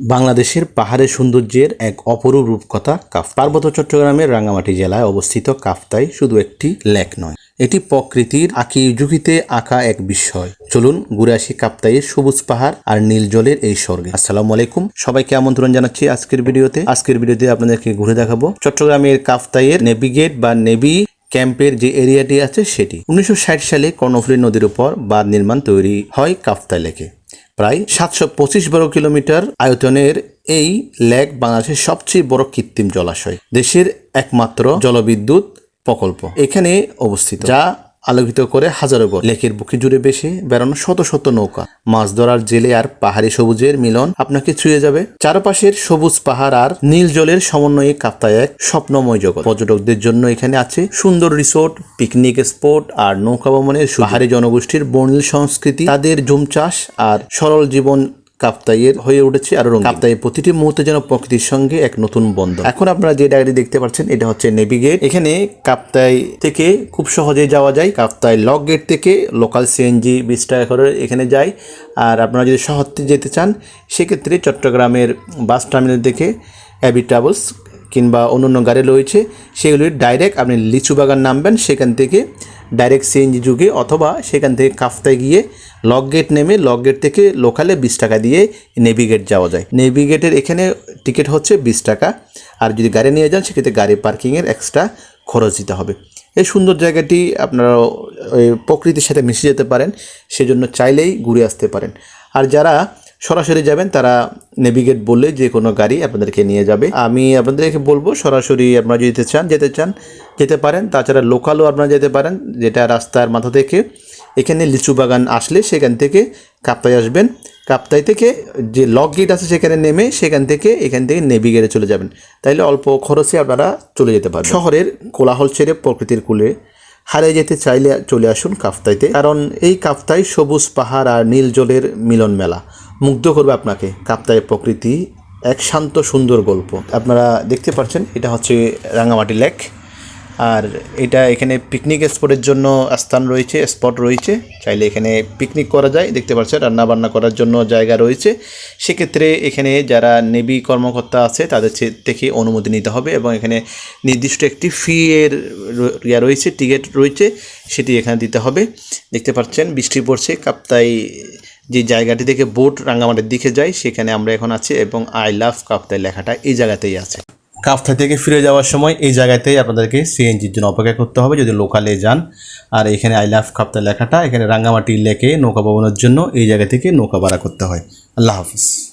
বাংলাদেশের পাহাড়ের সৌন্দর্যের এক অপরূপ রূপকথা কাফ। পার্বত্য চট্টগ্রামের রাঙ্গামাটি জেলায় অবস্থিত কাফতাই শুধু একটি লেক নয়, এটি প্রকৃতির আঁকি ঝুঁকিতে আঁকা এক বিস্ময় চলুন ঘুরে আসি কাপ্তাইয়ের সবুজ পাহাড় আর নীল জলের এই স্বর্গে। আসসালামু আলাইকুম, সবাইকে আমন্ত্রণ জানাচ্ছি আজকের ভিডিওতে। আজকের ভিডিওতে আপনাদেরকে ঘুরে দেখাবো চট্টগ্রামের কাফতাইয়ের নেভিগেট বা নেভি ক্যাম্পের যে এরিয়াটি আছে সেটি। উনিশশো ষাট সালে কর্ণফুলী নদীর উপর বাঁধ নির্মাণ তৈরি হয় কাফতাই লেকে। প্রায় সাতশো পঁচিশ বর্গ কিলোমিটার আয়তনের এই লেক বাংলাদেশের সবচেয়ে বড় কৃত্রিম জলাশয়, দেশের একমাত্র জলবিদ্যুৎ প্রকল্প এখানে অবস্থিত, যা আলোকিত করে হাজারো গড় লেকের বুকে জুড়ে বেশি বেড়ানো শত শত নৌকা। মাছ ধরার জেলে আর পাহাড়ি সবুজের মিলন আপনাকে ছুঁয়ে যাবে। চারপাশের সবুজ পাহাড় আর নীল জলের সমন্বয়ে কাপ্তায় এক স্বপ্নময় জগৎ। পর্যটকদের জন্য এখানে আছে সুন্দর রিসোর্ট, পিকনিক স্পট আর নৌকা ভ্রমণের। পাহাড়ি জনগোষ্ঠীর বর্ণিল সংস্কৃতি, তাদের জুম চাষ আর সরল জীবন কাপ্তাইয়ের হয়ে উঠেছে আর রঙিন। কাপ্তাইয়ের প্রতিটি মুহূর্তে যেন প্রকৃতির সঙ্গে এক নতুন বন্ধন। এখন আপনারা যে ডায়েরি দেখতে পাচ্ছেন এটা হচ্ছে নেভিগেট। এখানে কাপ্তাই থেকে খুব সহজেই যাওয়া যায়। কাপ্তাই লক গেট থেকে লোকাল সিএনজি বিশ টাকা করে এখানে যায়। আর আপনারা যদি শহরতে যেতে চান সেক্ষেত্রে চট্টগ্রামের বাস টার্মিনাল থেকে অ্যাবি ট্রাভেলস কিংবা অন্য অন্য গাড়ি রয়েছে। সেগুলি ডাইরেক্ট আপনি লিচু বাগান নামবেন। সেখান থেকে ডাইরেক্ট সিএনজি যুগে অথবা সেখান থেকে কাফতায় গিয়ে লক গেট নেমে লক গেট থেকে লোকালে বিশ টাকা দিয়ে নেভিগেট যাওয়া যায়। নেভিগেটের এখানে টিকিট হচ্ছে বিশ টাকা। আর যদি গাড়ি নিয়ে যান, সেক্ষেত্রে গাড়ি পার্কিংয়ের এক্সট্রা খরচ দিতে হবে। এই সুন্দর জায়গাটি আপনারা প্রকৃতির সাথে মিশে যেতে পারেন, সেজন্য চাইলেই ঘুরে আসতে পারেন। আর যারা সরাসরি যাবেন, তারা নেভিগেট বললে যে কোনো গাড়ি আপনাদেরকে নিয়ে যাবে। আমি আপনাদেরকে বলব, সরাসরি আপনারা যেতে চান যেতে চান, যেতে পারেন। তাছাড়া লোকালও আপনারা যেতে পারেন, যেটা রাস্তার মাথা থেকে। এখানে লিচু বাগান আসলে সেখান থেকে কাপ্তাই আসবেন। কাপ্তাই থেকে যে লক গেট আছে সেখানে নেমে সেখান থেকে, এখান থেকে নেভিগেটে চলে যাবেন। তাইলে অল্প খরচে আপনারা চলে যেতে পারেন শহরের কোলাহল ছেড়ে প্রকৃতির কুলে হারিয়ে যেতে চাইলে চলে আসুন কাফতাইতে। কারণ এই কাফতাই সবুজ পাহাড় আর নীল জলের মিলন মেলা। মুগ্ধ করবে আপনাকে কাপ্তাই প্রকৃতি, এক শান্ত সুন্দর গল্প। আপনারা দেখতে পাচ্ছেন এটা হচ্ছে রাঙামাটি লেক। আর এটা এখানে পিকনিক স্পটের জন্য স্থান রয়েছে স্পট রয়েছে। চাইলে এখানে পিকনিক করা যায়, দেখতে পাচ্ছেন রান্না বান্না করার জন্য জায়গা রয়েছে। সেক্ষেত্রে এখানে যারা নেভি কর্মকর্তা আছে, তাদের থেকে অনুমতি নিতে হবে এবং এখানে নির্দিষ্ট একটি ফি এর ইয়া রয়েছে টিকিট রয়েছে, সেটি এখানে দিতে হবে। দেখতে পাচ্ছেন, বৃষ্টি পড়ছে, কাপ্তাই যে জায়গাটি থেকে বোট রাঙ্গামাটির দিকে যায়, সেখানে আমরা এখন আছি এবং আই লাভ কাপ্তাই লেখাটা এই জায়গাতেই আছে। কাফথা থেকে ফিরে যাওয়ার সময় এই জায়গাতেই আপনাদেরকে সিএনজির জন্য অপেক্ষা করতে হবে। যদি লোকালে যান, আর এখানে আই লাভ কাপ্তা লেখাটা, এখানে রাঙ্গামাটি লেকে নৌকা ভবনের জন্য এই জায়গা থেকে নৌকা ভাড়া করতে হয়। আল্লাহ হাফিজ।